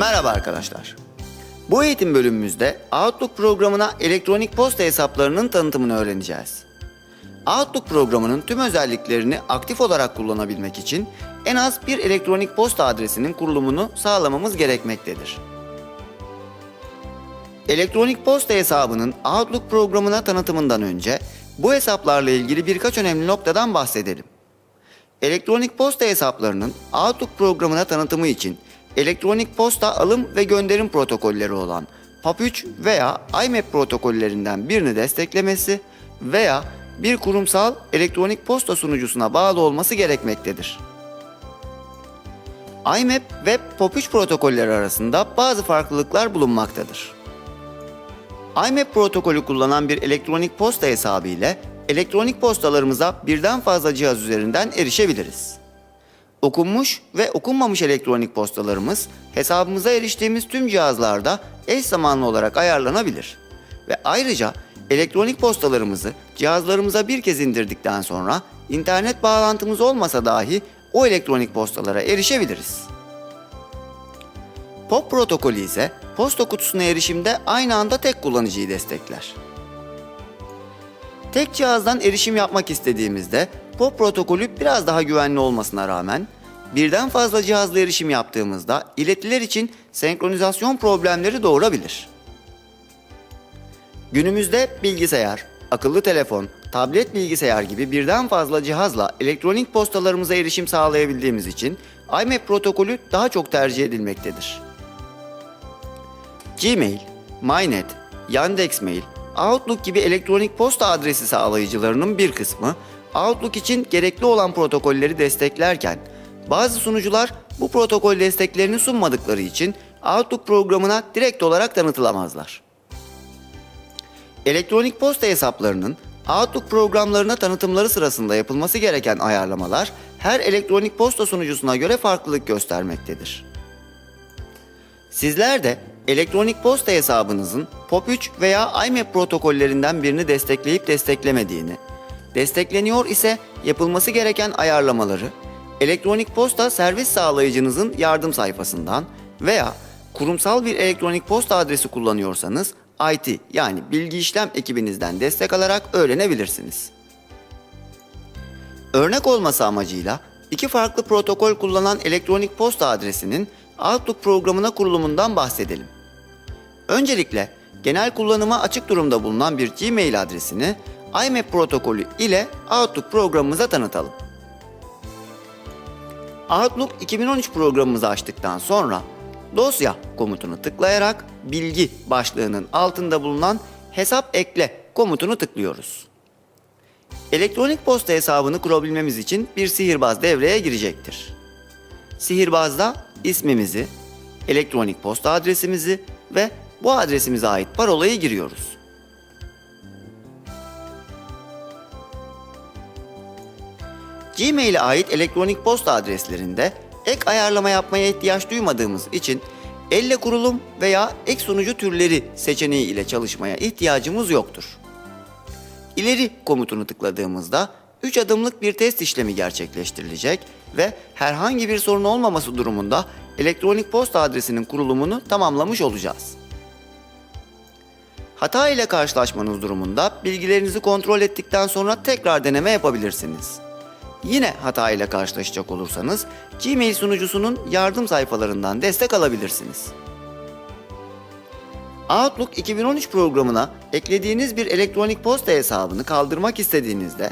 Merhaba arkadaşlar. Bu eğitim bölümümüzde Outlook programına elektronik posta hesaplarının tanıtımını öğreneceğiz. Outlook programının tüm özelliklerini aktif olarak kullanabilmek için en az bir elektronik posta adresinin kurulumunu sağlamamız gerekmektedir. Elektronik posta hesabının Outlook programına tanıtımından önce bu hesaplarla ilgili birkaç önemli noktadan bahsedelim. Elektronik posta hesaplarının Outlook programına tanıtımı için elektronik posta alım ve gönderim protokolleri olan PAP3 veya IMAP protokollerinden birini desteklemesi veya bir kurumsal elektronik posta sunucusuna bağlı olması gerekmektedir. IMAP ve POP3 protokolleri arasında bazı farklılıklar bulunmaktadır. IMAP protokolü kullanan bir elektronik posta hesabı ile elektronik postalarımıza birden fazla cihaz üzerinden erişebiliriz. Okunmuş ve okunmamış elektronik postalarımız hesabımıza eriştiğimiz tüm cihazlarda eş zamanlı olarak ayarlanabilir. Ve ayrıca elektronik postalarımızı cihazlarımıza bir kez indirdikten sonra internet bağlantımız olmasa dahi o elektronik postalara erişebiliriz. POP protokolü ise posta kutusuna erişimde aynı anda tek kullanıcıyı destekler. Tek cihazdan erişim yapmak istediğimizde POP protokolü biraz daha güvenli olmasına rağmen birden fazla cihazla erişim yaptığımızda iletiler için senkronizasyon problemleri doğurabilir. Günümüzde bilgisayar, akıllı telefon, tablet bilgisayar gibi birden fazla cihazla elektronik postalarımıza erişim sağlayabildiğimiz için IMAP protokolü daha çok tercih edilmektedir. Gmail, MyNet, Yandex.Mail, Outlook gibi elektronik posta adresi sağlayıcılarının bir kısmı Outlook için gerekli olan protokolleri desteklerken bazı sunucular bu protokol desteklerini sunmadıkları için Outlook programına direkt olarak tanıtılamazlar. Elektronik posta hesaplarının Outlook programlarına tanıtımları sırasında yapılması gereken ayarlamalar her elektronik posta sunucusuna göre farklılık göstermektedir. Sizler de elektronik posta hesabınızın POP3 veya IMAP protokollerinden birini destekleyip desteklemediğini, destekleniyor ise yapılması gereken ayarlamaları elektronik posta servis sağlayıcınızın yardım sayfasından veya kurumsal bir elektronik posta adresi kullanıyorsanız IT yani bilgi işlem ekibinizden destek alarak öğrenebilirsiniz. Örnek olması amacıyla iki farklı protokol kullanan elektronik posta adresinin Outlook programına kurulumundan bahsedelim. Öncelikle genel kullanıma açık durumda bulunan bir Gmail adresini IMAP protokolü ile Outlook programımıza tanıtalım. Outlook 2013 programımızı açtıktan sonra dosya komutunu tıklayarak bilgi başlığının altında bulunan hesap ekle komutunu tıklıyoruz. Elektronik posta hesabını kurabilmemiz için bir sihirbaz devreye girecektir. Sihirbazda ismimizi, elektronik posta adresimizi ve bu adresimize ait parolayı giriyoruz. Gmail'e ait elektronik posta adreslerinde ek ayarlama yapmaya ihtiyaç duymadığımız için elle kurulum veya ek sunucu türleri seçeneği ile çalışmaya ihtiyacımız yoktur. İleri komutunu tıkladığımızda 3 adımlık bir test işlemi gerçekleştirilecek ve herhangi bir sorun olmaması durumunda elektronik posta adresinin kurulumunu tamamlamış olacağız. Hata ile karşılaşmanız durumunda bilgilerinizi kontrol ettikten sonra tekrar deneme yapabilirsiniz. Yine hata ile karşılaşacak olursanız Gmail sunucusunun yardım sayfalarından destek alabilirsiniz. Outlook 2013 programına eklediğiniz bir elektronik posta hesabını kaldırmak istediğinizde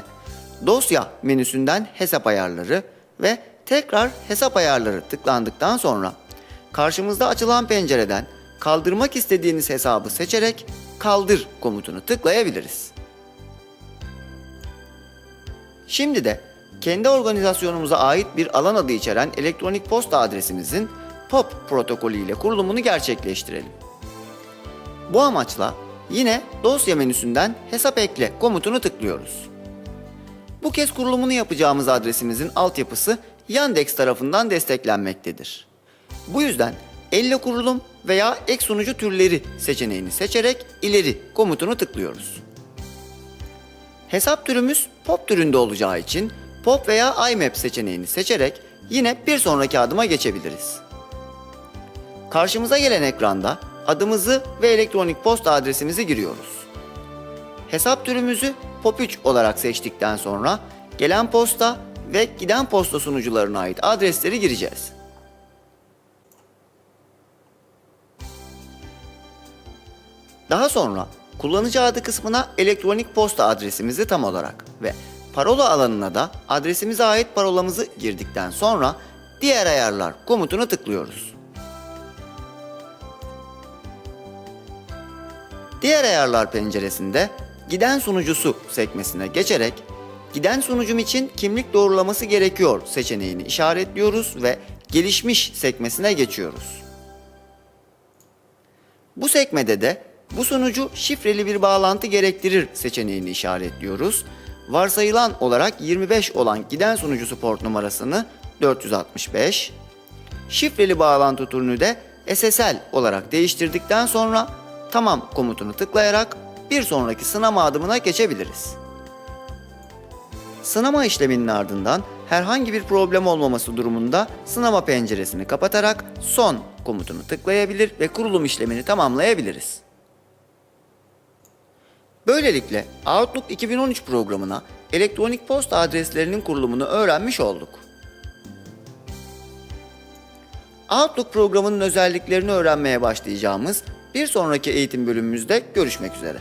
dosya menüsünden hesap ayarları ve tekrar hesap ayarları tıklandıktan sonra karşımızda açılan pencereden kaldırmak istediğiniz hesabı seçerek kaldır komutunu tıklayabiliriz. Şimdi de kendi organizasyonumuza ait bir alan adı içeren elektronik posta adresimizin POP protokolü ile kurulumunu gerçekleştirelim. Bu amaçla yine dosya menüsünden hesap ekle komutunu tıklıyoruz. Bu kez kurulumunu yapacağımız adresimizin altyapısı Yandex tarafından desteklenmektedir. Bu yüzden elle kurulum veya ek sunucu türleri seçeneğini seçerek ileri komutunu tıklıyoruz. Hesap türümüz POP türünde olacağı için POP veya IMAP seçeneğini seçerek yine bir sonraki adıma geçebiliriz. Karşımıza gelen ekranda adımızı ve elektronik posta adresimizi giriyoruz. Hesap türümüzü POP3 olarak seçtikten sonra gelen posta ve giden posta sunucularına ait adresleri gireceğiz. Daha sonra kullanıcı adı kısmına elektronik posta adresimizi tam olarak ve parola alanına da adresimize ait parolamızı girdikten sonra diğer ayarlar komutunu tıklıyoruz. Diğer ayarlar penceresinde giden sunucusu sekmesine geçerek giden sunucum için kimlik doğrulaması gerekiyor seçeneğini işaretliyoruz ve gelişmiş sekmesine geçiyoruz. Bu sekmede de bu sunucu şifreli bir bağlantı gerektirir seçeneğini işaretliyoruz. Varsayılan olarak 25 olan giden sunucusu port numarasını 465, şifreli bağlantı türünü de SSL olarak değiştirdikten sonra tamam komutunu tıklayarak bir sonraki sınama adımına geçebiliriz. Sınama işleminin ardından herhangi bir problem olmaması durumunda sınama penceresini kapatarak son komutunu tıklayabilir ve kurulum işlemini tamamlayabiliriz. Böylelikle Outlook 2013 programına elektronik posta adreslerinin kurulumunu öğrenmiş olduk. Outlook programının özelliklerini öğrenmeye başlayacağımız bir sonraki eğitim bölümümüzde görüşmek üzere.